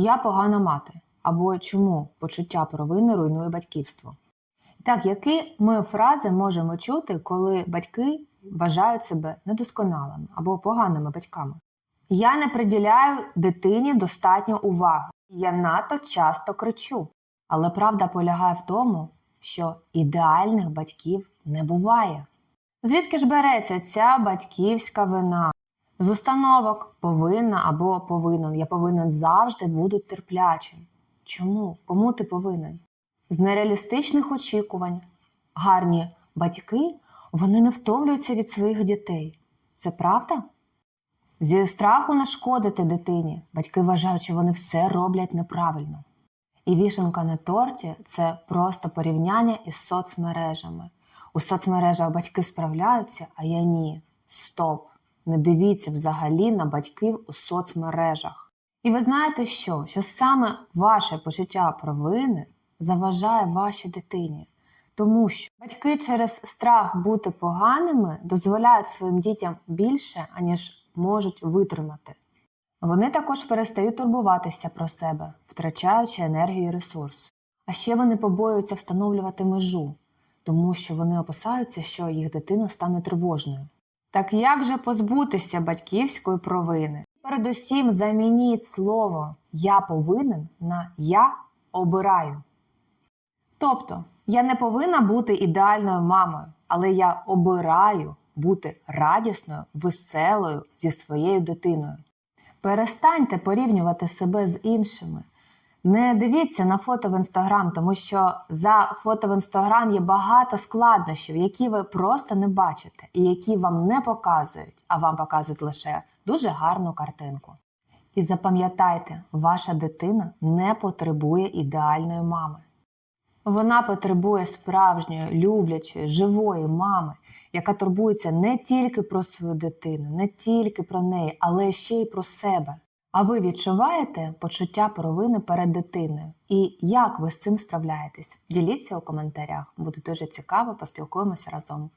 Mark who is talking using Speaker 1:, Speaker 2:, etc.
Speaker 1: Я погана мати або чому почуття провини руйнує батьківство. І так, які ми фрази можемо чути, коли батьки вважають себе недосконалими або поганими батьками? Я не приділяю дитині достатньо уваги. Я надто часто кричу. Але правда полягає в тому, що ідеальних батьків не буває. Звідки ж береться ця батьківська вина? З установок повинна або повинен. Я повинен завжди бути терплячим. Чому? Кому ти повинен? З нереалістичних очікувань. Гарні батьки вони не втомлюються від своїх дітей. Це правда? Зі страху нашкодити дитині батьки вважають, що вони все роблять неправильно. І вішенка на торті це просто порівняння із соцмережами. У соцмережах батьки справляються, а я ні. Стоп! Не дивіться взагалі на батьків у соцмережах. І ви знаєте що? Що саме ваше почуття провини заважає вашій дитині. Тому що батьки через страх бути поганими дозволяють своїм дітям більше, аніж можуть витримати. Вони також перестають турбуватися про себе, втрачаючи енергію і ресурс. А ще вони побоюються встановлювати межу, тому що вони опасаються, що їх дитина стане тривожною. Так як же позбутися батьківської провини? Передусім замініть слово Я повинен на Я обираю. Тобто, я не повинна бути ідеальною мамою, але я обираю бути радісною, веселою зі своєю дитиною. Перестаньте порівнювати себе з іншими. Не дивіться на фото в інстаграм, тому що за фото в інстаграм є багато складнощів, які ви просто не бачите, і які вам не показують, а вам показують лише дуже гарну картинку. І запам'ятайте, ваша дитина не потребує ідеальної мами. Вона потребує справжньої, люблячої, живої мами, яка турбується не тільки про свою дитину, не тільки про неї, але ще й про себе. А ви відчуваєте почуття провини перед дитиною? І як ви з цим справляєтесь? Діліться у коментарях, буде дуже цікаво, поспілкуємося разом.